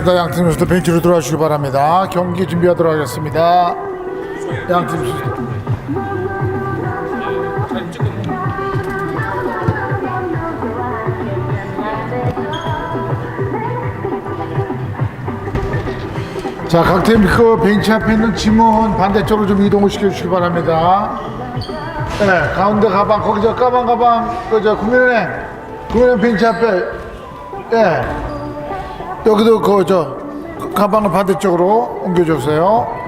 하겠습니다. 양 팀 선수들 벤치로 들어와주시기 바랍니다. 경기 준비하도록 하겠습니다. 양 팀 선수들. 자, 각팀 그 벤치 앞에 있는 짐은 반대쪽으로 좀 이동을 시켜주시기 바랍니다. 네, 가운데 가방, 거기 저 까방 가방, 그 저 국민은행, 국민은행 벤치 앞에, 예. 여기도 그 저 가방을 반대쪽으로 옮겨주세요.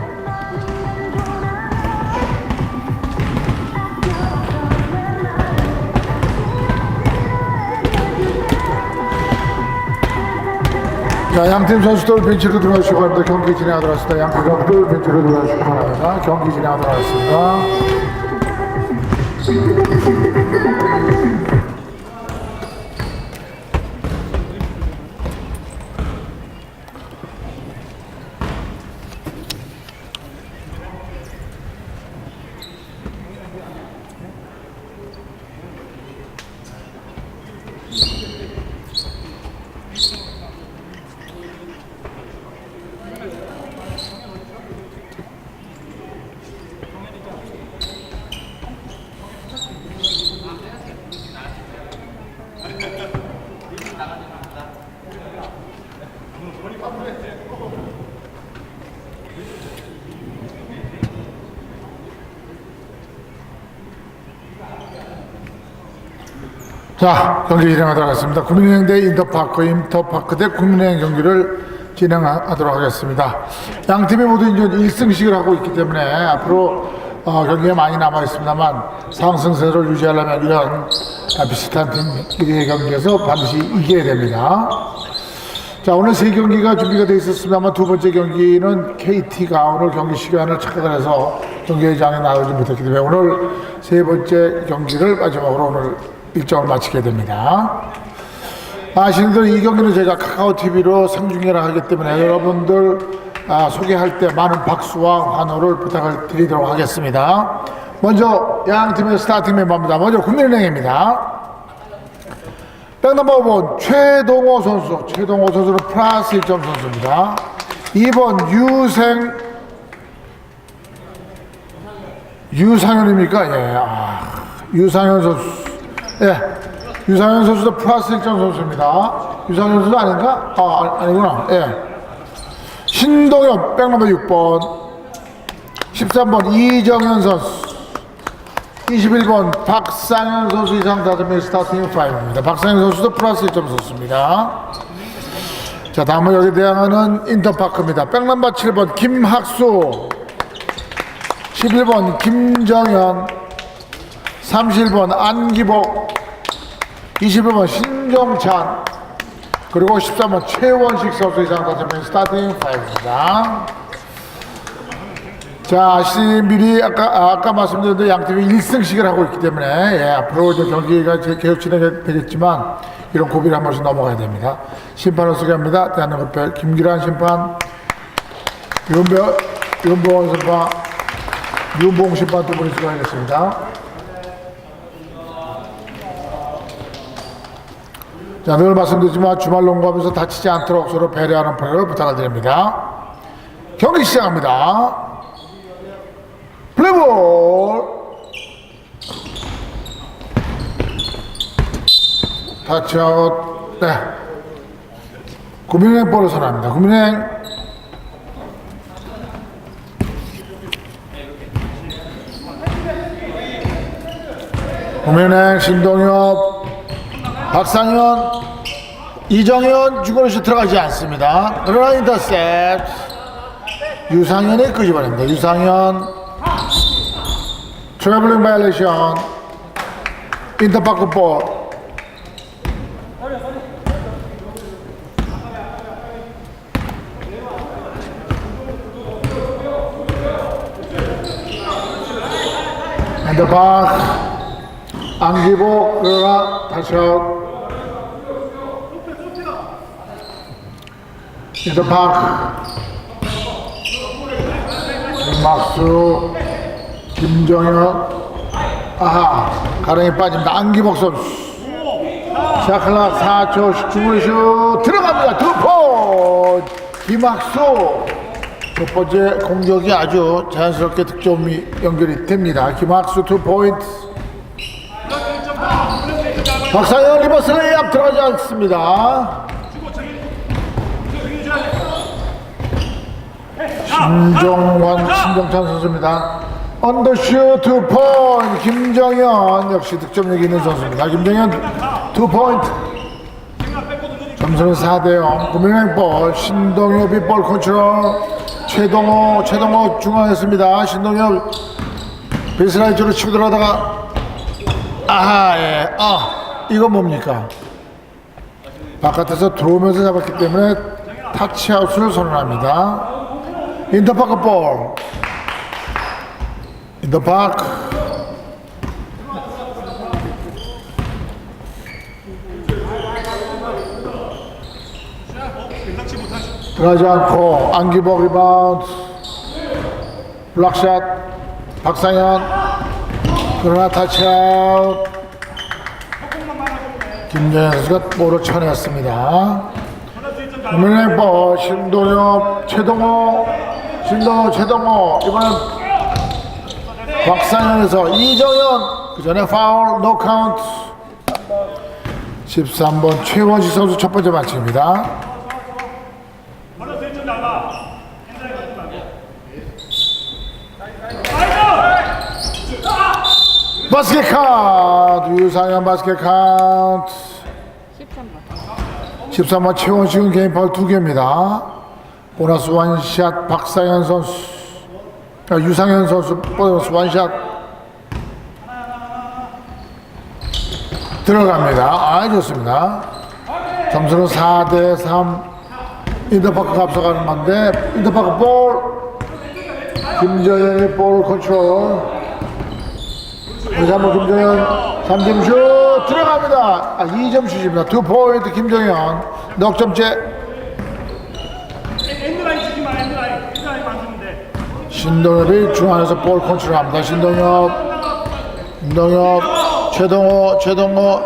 자, 양팀 선수들 벤치로 들어가시기 바랍니다. 경기 진행하도록 하겠습니다. 양팀 선수들 벤치로 들어가시기 바랍니다. 경기 진행하도록 하겠습니다. 자, 경기 진행하도록 하겠습니다. 국민은행 대 인터파크, 인터파크 대 국민은행 경기를 진행하도록 하겠습니다. 양 팀이 모두 이제 1승씩을 하고 있기 때문에 앞으로 어, 경기가 많이 남아 있습니다만 상승세를 유지하려면 이런 아, 비슷한 팀끼리의 경기에서 반드시 이겨야 됩니다. 자, 오늘 세 경기가 준비가 되어 있었습니다만 두 번째 경기는 KT가 오늘 경기 시간을 착각을 해서 경기장에 나오지 못했기 때문에 오늘 세 번째 경기를 마지막으로 오늘 일정을 마치게 됩니다. 아시는 대로 이 경기는 제가 카카오 TV로 생중계를 하기 때문에 여러분들 아, 소개할 때 많은 박수와 환호를 부탁을 드리도록 하겠습니다. 먼저 양 팀의 스타팅 멤버입니다. 먼저 국민은행입니다. 백 넘버 5번 최동호 선수 최동호 선수는 플러스 1점 선수입니다 2번 유생 유상현입니까? 예, 아, 유상현 선수 예, 유상현 선수도 플러스 1점 선수입니다 유상현 선수도 아닌가? 아, 아니- 아니 구나 예. 신동엽 백넘버 6번 13번 이정현 선수 21번 박상현 선수 이상 다점의 스타팅 5입니다. 박상현 선수도 플러스 1점 선수입니다. 자, 다음은 여기 대항하는 인터파크입니다. 백넘버 7번 김학수 11번 김정현 31번 안기복 21번 신정찬 그리고 13번 최원식 선수 이상 다점의 스타팅 5입니다. 자, 시 미리 아까 아, 아까 말씀드렸던 양 팀이 1승씩을 하고 있기 때문에 예, 앞으로 이제 경기가 이제 계속 진행이 되겠지만 이런 고비를 한 번씩 넘어가야 됩니다. 심판을 소개합니다. 대한민국별 김기란 심판, 윤배 윤보원 심판, 윤봉 심판 두 분이 수고하겠습니다. 자, 늘 말씀드리지만 주말 농구하면서 다치지 않도록 서로 배려하는 플레이를 부탁을 드립니다. 경기 시작합니다. 플레이볼. 타치아웃. 네. 국민은행 볼을 선언합니다. 국민은행. 국민은행 신동엽 박상현 이정현 주거리시 들어가지 않습니다. 그러나 인터셉 유상현이 끄집어냅니다. 유상현. 트래블링 바이올레이션. 인터파크 볼. 인터파크. 안기복 그러나 다시 아웃 인터파크 김막수. 김정현. 아하 가랑이 빠집니다. 안기복 선수. 샤클락 4초 주물슛. 들어갑니다. 두포 김학수. 첫 번째 공격이 아주 자연스럽게 득점이 연결이 됩니다. 김학수 투 포인트. 박상현 리버스 레이업 들어가지 않습니다. 신정환, 신정찬 선수입니다. 언더슈 투 포인트 김정현 역시 득점력 있는 선수입니다. 김정현 투 포인트 점수는 4대0 구민행볼 신동엽이 볼 컨트롤 최동호 최동호 중앙했습니다. 신동엽 쪽으로 치고 들어가다가 아하 예. 아 이거 뭡니까? 바깥에서 들어오면서 잡았기 때문에 타치아웃을 선언합니다. 인터파크 볼 인터파크 들어가지 않고 안기복 리바운드 블락샷 박상현 그러나 타치아웃 김정현 선수가 볼을 쳐냈습니다. 국민의볼 신동엽 최동호 신동호 최동호 이번엔 박상현에서 이정현 그 전에 파울 노 카운트. 13번 최원식 선수 첫 번째 반칙입니다. 바스켓 카운트. 유상현 바스켓 카운트. 13번. 13번 최원식은 개인 파울 2개입니다 보너스 원샷 박상현 선수 아, 유상현 선수 보너스 원샷. 들어갑니다. 아 좋습니다. 점수는 4대 3 인터파크가 앞서가는 건데 인터파크 볼. 김정현의 볼 컨트롤. 다시 한번 김정현. 3점 슛. 들어갑니다. 아 2점 슛입니다. 투 포인트 김정현. 넉점째 엔드라인 주지 마 엔드라인 엔드라인 만들면 돼 신동엽이 중앙에서 볼 컨트롤 합니다. 신동엽. 신동엽. 최동호 최동호.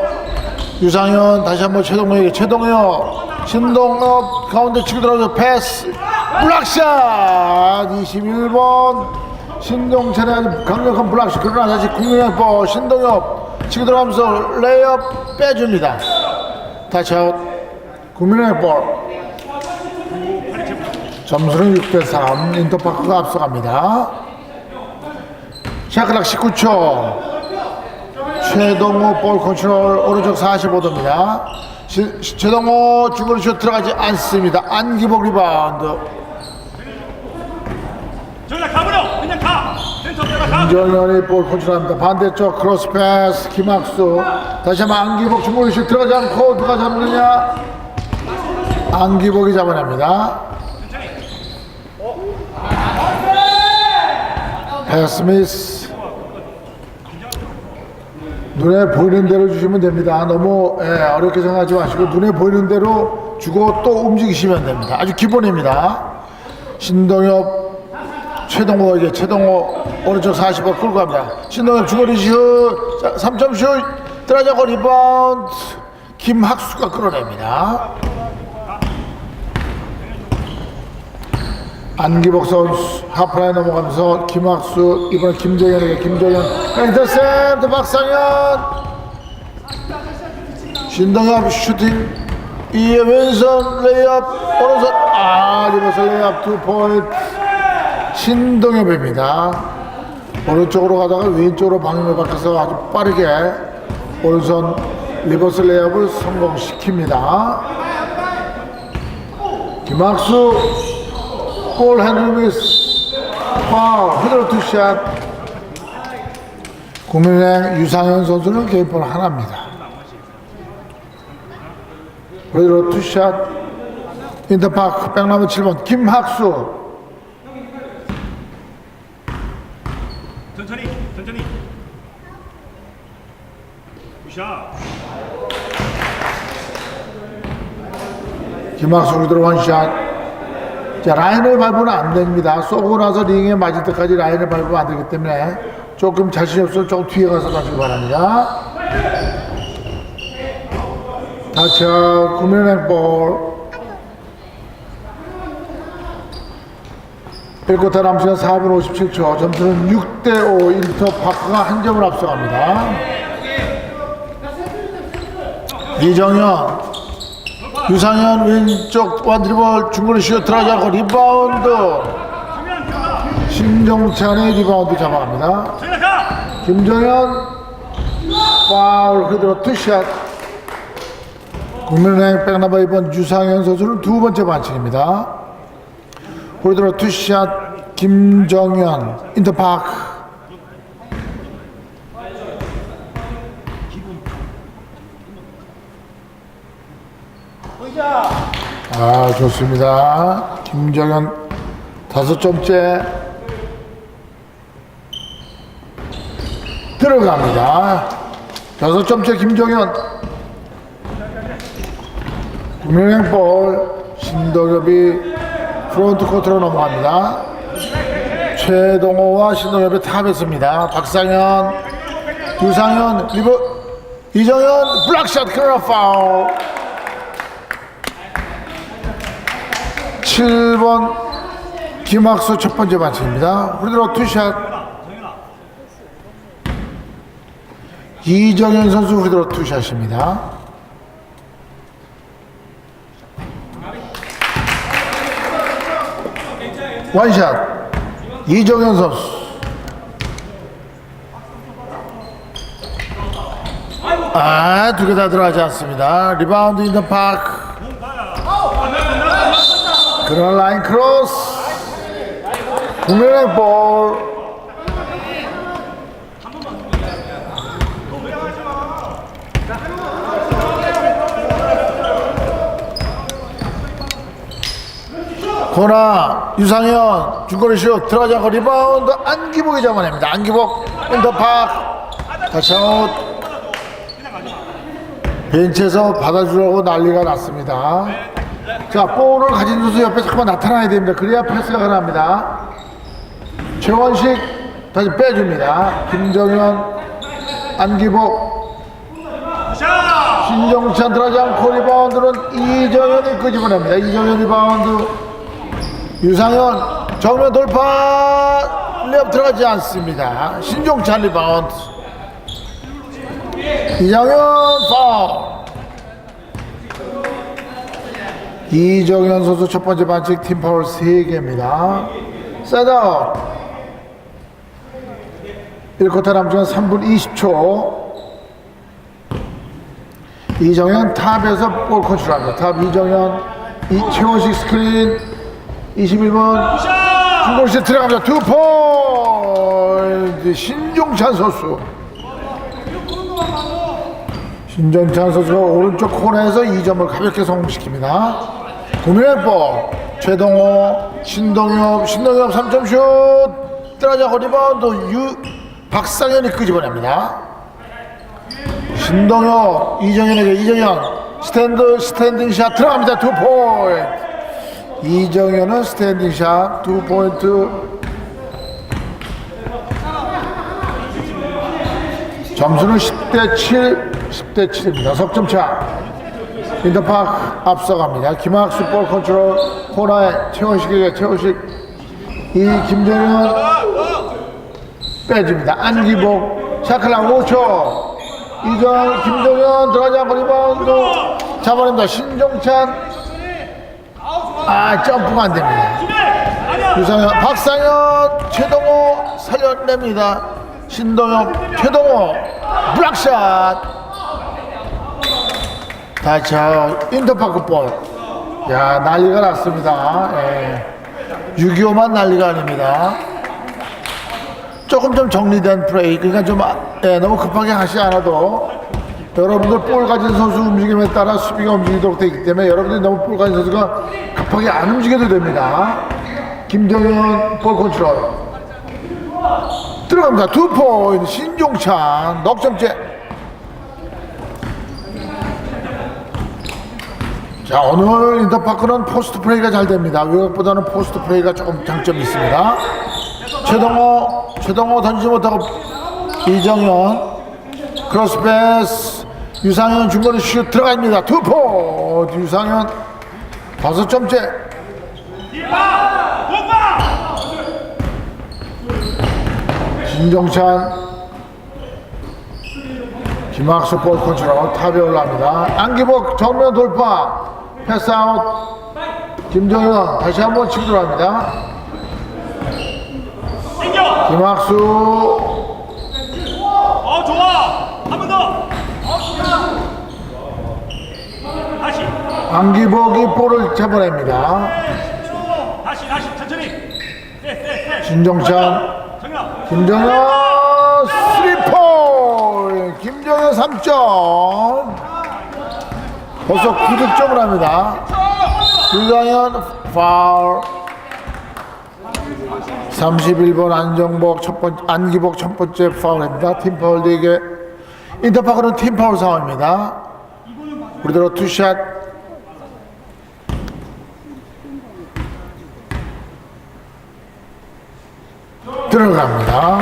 유상현. 다시 한번 최동호에게 최동엽 신동엽 가운데 치고 들어가서 패스. 블락샷. 21번. 신동찬의 아주 강력한 블락샷. 그러나 다시 국민의 볼 신동엽 치고 들어가면서 레이업 빼줍니다. 타치아웃. 국민의 볼 점수는 6대3 인터파크가 앞서갑니다. 샤크락 19초. 최동호 볼 컨트롤 오른쪽 45도입니다. 최동호 중거리 슛 들어가지 않습니다. 안기복 리바운드. 저기다 가버려! 그냥 가! 김정현이 볼 컨트롤합니다. 반대쪽 크로스 패스 김학수. 다시 한번 안기복 중거리 슛 들어가지 않고 누가 잡느냐? 안기복이 잡아냅니다 패스 미스 눈에 보이는 대로 주시면 됩니다. 너무 예, 어렵게 생각하지 마시고 눈에 보이는 대로 주고 또 움직이시면 됩니다. 아주 기본입니다. 신동엽 최동호에게 최동호 오른쪽 40번 끌고 갑니다. 신동엽 중거리 슛 자, 3점 슛 들어가고 리바운드 김학수가 끌어냅니다. 안기복 선수 하프라인 넘어가면서 김학수 이번에 김정현에게 김정현. 인터셉트 박상현. 신동엽 슈팅. 이에 왼손 레이업 오른손. 아 리버스 레이업 투 포인트. 신동엽입니다. 오른쪽으로 가다가 왼쪽으로 방향을 바꿔서 아주 빠르게 오른손 리버스 레이업을 성공시킵니다. 김학수 볼 핸들 미스 파울 헤드로 투샷 국민은행 유상현 선수는 개인볼 하나입니다. 헤드로 투샷 인터파크 백나무 7번 김학수. 천천히 천천히. 굿샷 김학수 그대로 원샷 자 라인을 밟으면 안 됩니다. 쏘고 나서 링에 맞을 때까지 라인을 밟으면 안 되기 때문에 조금 자신이 없으면 조금 뒤에 가서 가시기 바랍니다. 다쳐 국민은행 볼. 1쿼터 남은 시간 4분 57초 점수는 6대5 인터 파크가 한 점을 앞서갑니다. 이정현 유상현 왼쪽 원드리블 중거리 슛 들어가지 않고 리바운드. 신정찬의 리바운드 잡아갑니다! 김정현 파울 그대로 투샷. 국민은행 백나바 이번 유상현 선수는 두 번째 반칙입니다. 그대로 투샷 김정현 인터파크 아 좋습니다 김정현 다섯 점째 들어갑니다. 여섯 점째 김정현. 국민은행 볼 신동엽이 프론트 코트로 넘어갑니다. 최동호와 신동엽이 탑했습니다. 박상현, 유상현, 리버 이정현 블락샷 그러나 파울. 7번 김학수 첫 번째 반칙입니다. 우리들어 투샷 이정현 선수 후리드로 투샷입니다. 원샷 이정현 선수. 아, 두 개 다 들어가지 않습니다. 리바운드 인더 파크. 그런 라인 크로스. 국민의 볼. 코나 유상현 중거리 슛 들어가지 않고 리바운드 안기복이 잡아냅니다. 안기복 인터팍 다시 아웃 벤치에서 받아주려고 난리가 났습니다. 자 볼을 가진 선수 옆에 잠깐만 나타나야 됩니다. 그래야 패스가 가능합니다. 최원식 다시 빼줍니다. 김정현 안기복 샷! 신정찬 들어가지 않고 리바운드는 이정현이 끄집어냅니다. 이정현 리바운드 유상현 정면 돌파 랩 들어가지 않습니다. 신종찬 리바운드 이정현 파울 이정현 선수 첫 번째 반칙 팀 파울 3개입니다. 셋업 1쿼터 남은 3분 20초 이정현 탑에서 볼 컨트롤합니다. 탑 이정현 이 최원식 스크린 21번 중골시 들어갑니다. 투 포인트 신종찬 선수 신종찬 선수가 오른쪽 코너에서 2점을 가볍게 성공시킵니다. 구민행보 최동호 신동엽 신동엽 3점 슛! 들어가자 리바운드 유 박상현이 끄집어냅니다. 신동엽 이정현에게 이정현 스탠드 스탠딩 샷 들어갑니다. 투 포인트. 이정현은 스탠딩 샷투 포인트. 점수는 10대 7 10대 7입니다. 석점차 인터파크 앞서갑니다. 김학수 볼 컨트롤 코너에 최원식에게 최원식. 이 김정현 빼줍니다. 안기복 샤클랑 5초. 이전 김동현 들어가지 않고 리바운드. 잡아낸다. 신종찬. 아 점프가 안 됩니다. 유상현 박상현 최동호 살려냅니다. 신동엽 최동호. 블락샷 다 저 인터파크 볼 야 난리가 났습니다. 예. 6.25만 난리가 아닙니다. 조금 좀 정리된 플레이. 그러니까 좀 아- 예, 너무 급하게 하지 않아도 여러분들 볼 가진 선수 움직임에 따라 수비가 움직이도록 되어 있기 때문에 여러분들이 너무 볼 가진 선수가 급하게 안 움직여도 됩니다. 김정현 볼 컨트롤. 들어갑니다. 두 포인트 신종찬. 넉점째 자 오늘 인터파크는 포스트 플레이가 잘 됩니다. 외곽보다는 포스트 플레이가 조금 장점이 있습니다. 최동호 최동호 던지지 못하고 이정현 크로스 패스 유상현 중거리 슛 들어갑니다. 투포! 유상현 다섯 점째! 신종찬 김학수 볼 컨트롤 탑에 올라갑니다. 안기복 정면 돌파 패스아웃 김정현 다시 한번 치고 들어갑니다. 김학수 어 좋아. 한 번 더. 어, 다시. 안기복이 볼을 잡아냅니다. 다시 다시 천천히. 네, 네, 네. 정현. 김정현 3포 김정현 3점 벌써 9득점을 합니다. 유강현 파울. 31번 안정복 첫 번째 안기복 첫 번째 파울입니다. 팀 파울 4개 인터파크는 팀 파울 상황입니다. 우리대로 투샷. 들어갑니다.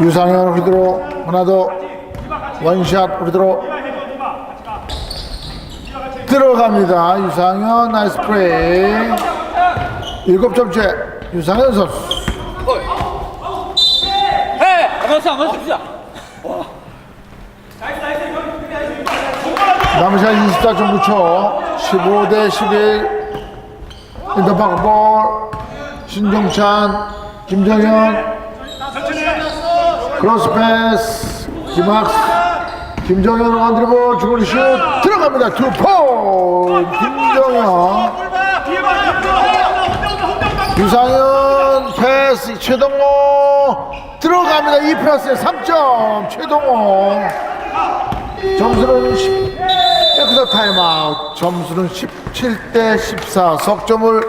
유상현 후드로 하나 더. 원샷 후드로 들어갑니다. 유상현 나이스 플레이. 일곱 점째 유상현 선수. 해! 아가씨 진짜. 남은 시간 24.9초. 15 대 11 인터파크 볼. 신종찬 김정현. 크로스 패스. 김학수 김정현 원드리블 주거리 슛 들어갑니다. 투포 김정현. 유상현 패스 최동호. 들어갑니다. 이 패스에 3점 최동호. 점수는 10 에크서 타임아웃. 점수는 17대 14 석점을